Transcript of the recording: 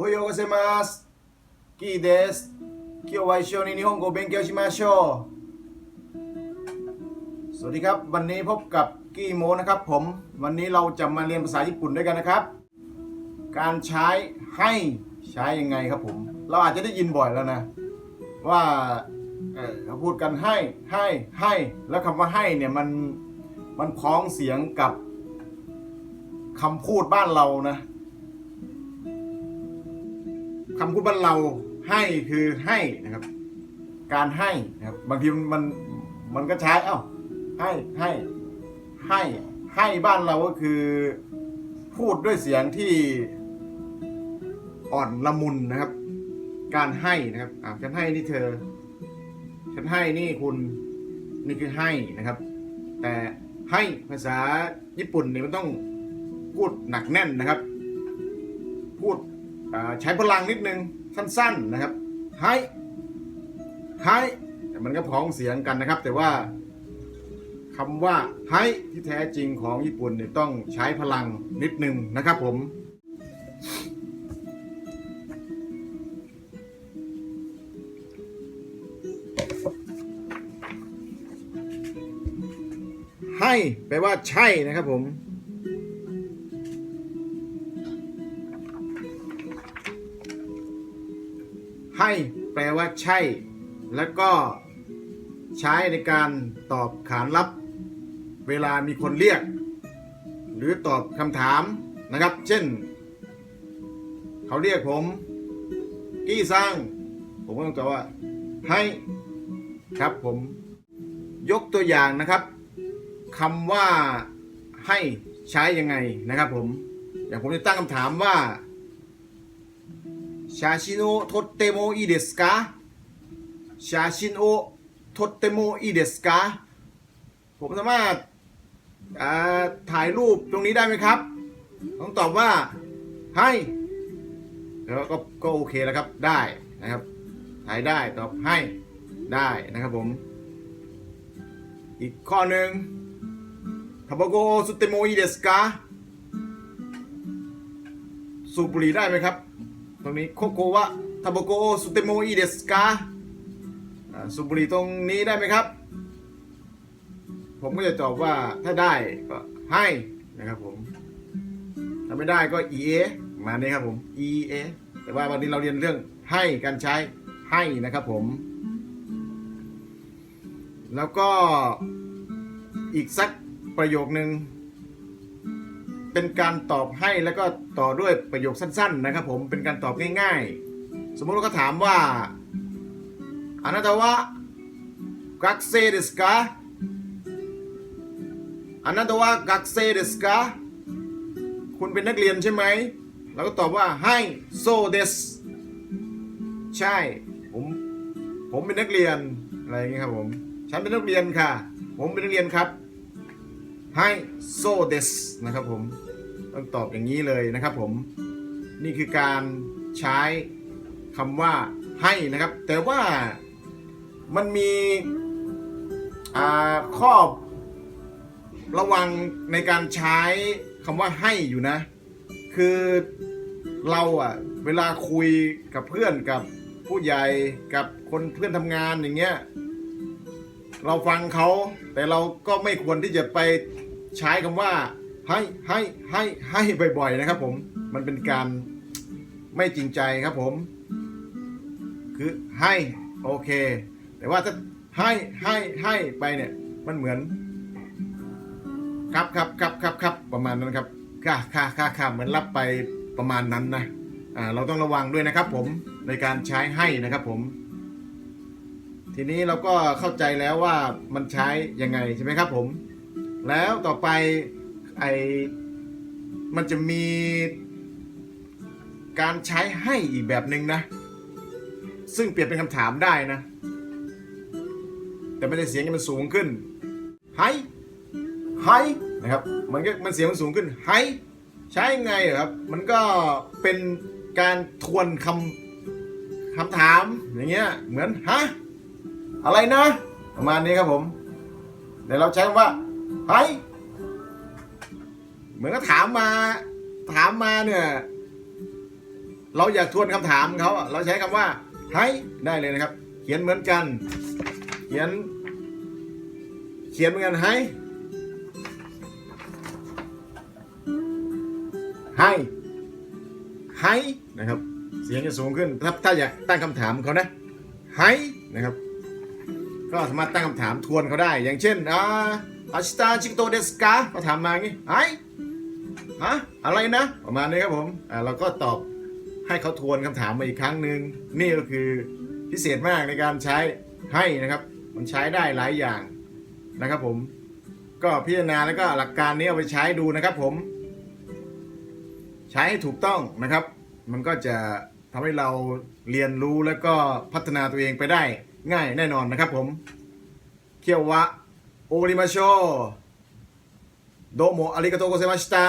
おはようございます。キーです。今日は一緒に日本語を勉強しましょう。สวัสดีครับ วันนี้พบกับกี้โมนะครับผม วันนี้เราจะมาเรียนภาษาญี่ปุ่นด้วยกันนะครับ การใช้ให้ใช้ยังไงครับผม เราอาจจะได้ยินบ่อยแล้วนะ ว่าเอ่อเขาพูดกันให้ให้ให้ แล้วคำว่าให้เนี่ยมันมันพ้องเสียงกับคำพูดบ้านเรานะ คำพูดบ้านเราให้คือให้นะครับ การให้นะครับ บางทีมันมันก็ใช้เอ้าให้ให้ให้ให้บ้านเราก็คือ พูดด้วยเสียงที่อ่อนละมุนนะครับ การให้นะครับอ่าฉันให้นี่เธอ ฉันให้นี่คุณนี่คือให้นะครับ แต่ให้ภาษาญี่ปุ่นเนี่ยมันต้องพูดหนักแน่นนะครับ ใช้พลังนิดนึงสั้นๆนะครับให้ให้แต่มันก็พ้องเสียงกันนะครับ แต่ว่าคำว่าให้ที่แท้จริงของญี่ปุ่นเนี่ยต้องใช้พลังนิดนึงนะครับผมให้แปลว่าใช่นะครับผม ให้แปลว่าใช่ แล้วก็ใช้ในการตอบขานรับ เวลามีคนเรียก หรือตอบคำถามนะครับ เช่น เขาเรียกผม กี้ซังผมก็ต้องตอบว่าให้ครับผมยกตัวอย่างนะครับคำว่าให้ใช้ยังไงนะครับผมอย่างผมจะตั้งคำถามว่า 写真を撮ってもいいですか写真を撮ってもいいですかผมสามารถอ่าถ่ายรูปตรงนี้ได้ไหมครับ ต้องตอบว่า ให้แล้วก็ก็โอเคแล้วครับ ได้นะครับ ถ่ายได้ตอบให้ได้นะครับผม อีกข้อหนึ่งタバコを吸ってもいいですかสูบบุหรี่ได้ไหมครับ ตรงนี้โคโกวะทาโบโกสุเตโมอีเดสกาสูบบุหรี่ตรงนี้ได้ไหมครับ ผมก็จะตอบว่าถ้าได้ก็ให้นะครับผม ถ้าไม่ได้ก็ EA มานี้ครับผม EA แต่ว่าวันนี้เราเรียนเรื่องให้การใช้ให้นะครับผม แล้วก็อีกสักประโยคนึง เป็นการตอบให้แล้วก็ต่อด้วยประโยคสั้น ๆ นะครับผมเป็นการตอบง่าย ๆ สมมติว่าเขาถามว่าあなたは学生ですかあなたは学生ですかคุณเป็นนักเรียนใช่ไหมเราก็ตอบว่าให้โซเดสใช่ผมผมเป็นนักเรียนอะไรอย่างเงี้ยครับผมฉันเป็นนักเรียนค่ะ ผมเป็นนักเรียนครับ ให้โซเดสนะครับผมต้องตอบอย่างนี้เลยนะครับผมนี่คือการใช้คำว่าให้นะครับ แต่ว่ามันมีอ่าข้อระวังในการใช้คำว่าให้อยู่นะ คือเราอะเวลาคุยกับเพื่อนกับผู้ใหญ่กับคนเพื่อนทำงานอย่างเงี้ยเราฟังเขาแต่เราก็ไม่ควรที่จะไป ใช้คำว่าให้ให้ให้ให้บ่อยๆนะครับ ผมมันเป็นการไม่จริงใจครับผม คือให้โอเค แต่ว่าถ้าให้ให้ให้ไปเนี่ยมันเหมือน ครับครับครับครับครับประมาณนั้นครับค่ะค่ะค่ะค่ะเหมือนรับไปประมาณนั้นนะอ่าเราต้องระวังด้วยนะครับ ผมในการใช้ให้นะครับผม ทีนี้เราก็เข้าใจแล้วว่ามันใช้ยังไงใช่ไหมครับ ผม แล้วต่อไปไอมันจะมีการใช้ให้อีกแบบหนึ่งนะ ซึ่งเปลี่ยนเป็นคำถามได้นะ แต่มันจะเสียงมันสูงขึ้นให้ให้นะครับมันก็มันเสียงมันสูงขึ้นให้ใช้ยังไงครับ มันก็เป็นการทวนคำคำถามอย่างเงี้ยเหมือนฮะอะไรนะ ประมาณนี้ครับผมเดี๋ยวเราใช้คำว่า ไฮเหมือนก็ถามมา ถามมาเนี่ย เราอยากทวนคำถามเขาเราใช้คำว่าให้ได้เลยนะครับ เขียนเหมือนกัน เขียน เขียนเหมือนกันให้ให้ให้นะครับ เสียงจะสูงขึ้นถ้าถ้าอยากตั้งคำถามเขานะให้นะครับ ก็สามารถตั้งคำถามทวนเขาได้ อย่างเช่นอ่า อาชิตาชิโตเดสกาก็ถามมางี้ไอ้ฮะอะไรนะ ประมาณนี้ครับผมอ่าเราก็ตอบให้เขาทวนคำถามมาอีกครั้งหนึ่งนี่ก็คือพิเศษมากในการใช้ให้นะครับ มันใช้ได้หลายอย่างนะครับผม ก็พิจารณาแล้วก็หลักการนี้เอาไปใช้ดูนะครับผม ใช้ให้ถูกต้องนะครับ มันก็จะทำให้เราเรียนรู้แล้วก็พัฒนาตัวเองไปได้ง่ายแน่นอนนะครับผม เคียววะ โอริมาโชโดโมอาริกาโตโกเซมาชิตะ